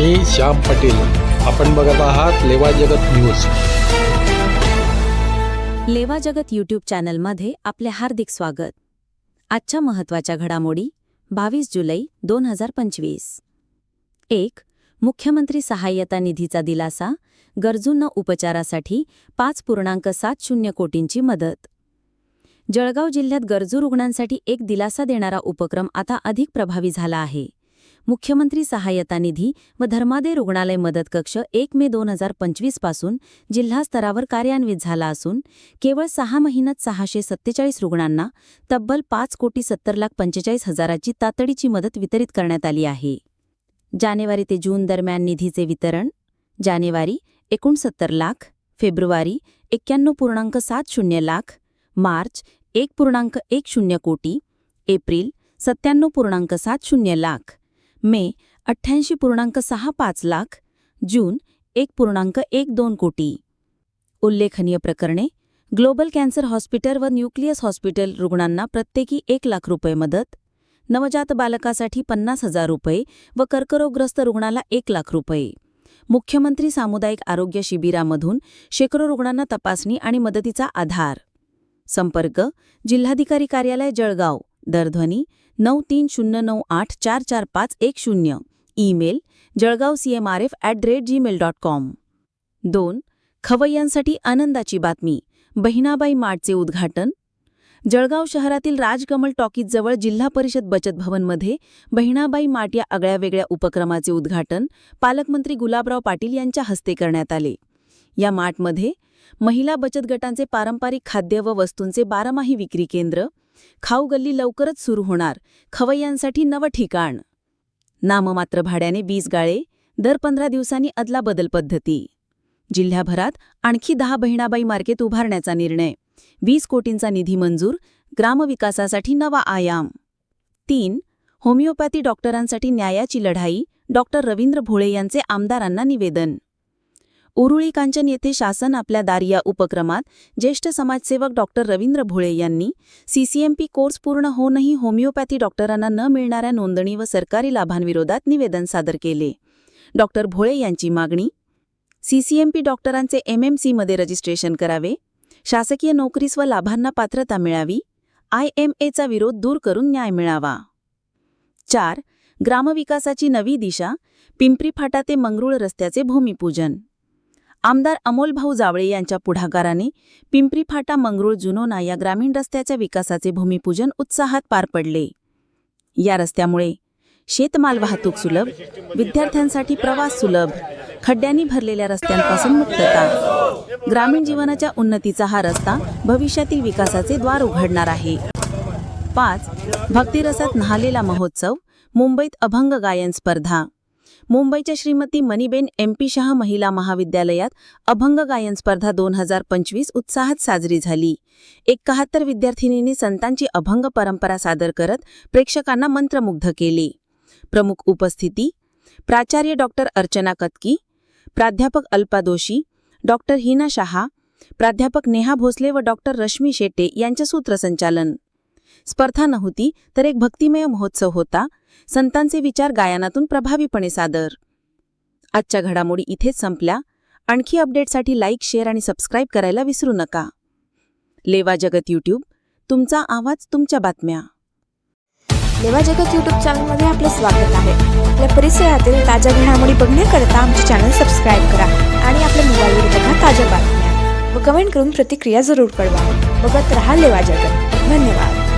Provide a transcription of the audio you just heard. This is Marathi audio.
मी श्याम पटेल. आपण बघत आहात लेवा जगत न्यूज. लेवा जगत यूट्यूब चॅनलमध्ये आपले हार्दिक स्वागत. आजच्या महत्त्वाच्या घडामोडी बावीस जुलै दोन हजार पंचवीस. एक मुख्यमंत्री सहाय्यता निधीचा दिलासा गरजूंना उपचारासाठी पाच पूर्णांक सात शून्य कोटींची मदत. जळगाव जिल्ह्यात गरजू रुग्णांसाठी एक दिलासा देणारा उपक्रम आता अधिक प्रभावी झाला आहे. मुख्यमंत्री सहाय्यता निधी व धर्मादे रुग्णालय मदत कक्ष एक मे दोन हजार पंचवीसपासून जिल्हा स्तरावर कार्यान्वित झाला असून केवळ सहा महिन्यात सहाशे सत्तेचाळीस रुग्णांना तब्बल पाच कोटी सत्तर लाख पंचेचाळीस हजाराची तातडीची मदत वितरित करण्यात आली आहे. जानेवारी ते जून दरम्यान निधीचे वितरण जानेवारी एकोणसत्तर लाख फेब्रुवारी एक्क्याण्णव पूर्णांक सात शून्य लाख मार्च एक पूर्णांक एक शून्य कोटी एप्रिल सत्त्याण्णव पूर्णांक सात शून्य लाख. मे अठ्ठ्याऐंशी पूर्णांक सहा पाच लाख जून एक पूर्णांक एक दोन कोटी. उल्लेखनीय प्रकरणे ग्लोबल कॅन्सर हॉस्पिटल व न्यूक्लियस हॉस्पिटल रुग्णांना प्रत्येकी एक लाख रुपये मदत नवजात बालकासाठी पन्नास हजार रुपये व कर्करोगग्रस्त रुग्णाला एक लाख रुपये. मुख्यमंत्री सामुदायिक आरोग्य शिबिरामधून शेकडो रुग्णांना तपासणी आणि मदतीचा आधार. संपर्क जिल्हाधिकारी कार्यालय जळगाव. दरध्वनी नऊ तीन शून्य नऊ आठ चार चार पाच एक शून्य. Email Jalgaon CMRF at the rate Gmail dot com. दोन खवय्यांसाठी आनंदाची बातमी. बहिणाबाई मार्टचे उद्घाटन. जळगाव शहरातील राजकमल टॉकीजजवळ जिल्हा परिषद बचत भवनमध्ये बहिणाबाई माट या आगळ्यावेगळ्या उपक्रमाचे उद्घाटन पालकमंत्री गुलाबराव पाटील यांच्या हस्ते करण्यात आले. या मार्टमध्ये महिला बचत गटांचे पारंपरिक खाद्य व वस्तूंचे बारमाही विक्री केंद्र खाऊ गल्ली लवकरच सुरू होणार. खवय्यांसाठी नवं ठिकाण. नाममात्र भाड्याने वीज गाळे दर पंधरा दिवसांनी अदलाबदल पद्धती. जिल्ह्याभरात आणखी दहा बहिणाबाई मार्केट उभारण्याचा निर्णय. वीस कोटींचा निधी मंजूर ग्रामविकासासाठी नवा आयाम. तीन होमिओपॅथी डॉक्टरांसाठी न्यायाची लढाई डॉक्टर रवींद्र भोळे यांचे आमदारांना निवेदन. उरुळी कांचन येथे शासन आपल्या दारिया उपक्रमात ज्येष्ठ समाजसेवक डॉक्टर रवींद्र भोळे यांनी सीसीएमपी कोर्स पूर्ण होऊनही होमिओपॅथी डॉक्टरांना न मिळणाऱ्या नोंदणी व सरकारी लाभांविरोधात निवेदन सादर केले. डॉक्टर भोळे यांची मागणी सीसीएमपी डॉक्टरांचे एमएमसीमध्ये रजिस्ट्रेशन करावे शासकीय नोकरीस व लाभांना पात्रता मिळावी आयएमएचा विरोध दूर करून न्याय मिळावा. चार ग्रामविकासाची नवी दिशा पिंपरी फाटा ते मंगरुळ रस्त्याचे भूमिपूजन. आमदार अमोलभाऊ जावळे यांच्या पुढाकाराने पिंपरी फाटा मंगरुळ जुनोना या ग्रामीण रस्त्याच्या विकासाचे भूमिपूजन उत्साहात पार पडले. या रस्त्यामुळे शेतमाल वाहतूक सुलभ विद्यार्थ्यांसाठी प्रवास सुलभ खड्ड्यांनी भरलेल्या रस्त्यांपासून मुक्तता. ग्रामीण जीवनाच्या उन्नतीचा हा रस्ता भविष्यातील विकासाचे द्वार उघडणार आहे. पाच भक्तिरसात न्हालेला महोत्सव मुंबईत अभंग गायन स्पर्धा. मुंबईच्या श्रीमती मनीबेन एम पी शाह महिला महाविद्यालयात अभंग गायन स्पर्धा दोन हजार पंचवीस उत्साहात साजरी झाली. एकाहत्तर विद्यार्थिनींनी संतांची अभंग परंपरा सादर करत प्रेक्षकांना मंत्रमुग्ध केले. प्रमुख उपस्थिती प्राचार्य डॉक्टर अर्चना कतकी प्राध्यापक अल्पा दोशी डॉक्टर हिना शहा प्राध्यापक नेहा भोसले व डॉक्टर रश्मी शेटे यांचे सूत्रसंचालन. स्पर्धा नव्हती तर एक भक्तिमय महोत्सव होता. संतांचे विचार गायनातून प्रभावीपणे सादर. आजच्या घडामोडी इथेच संपल्या. आणखी अपडेटसाठी लाईक शेअर आणि सबस्क्राईब करायला विसरू नका. लेवा जगत यूट्यूब तुमचा आवाज तुमच्या बातम्या. लेवा जगत यूट्यूब चॅनलमध्ये आपलं स्वागत आहे. आपल्या परिसरातील ताज्या घडामोडी बघण्याकरता आमचे चॅनल सबस्क्राईब करा आणि आपल्या मोबाईलवर बघा ताज्या बातम्या व कमेंट करून प्रतिक्रिया जरूर कळवा. बघत रहा लेवा जगत. धन्यवाद.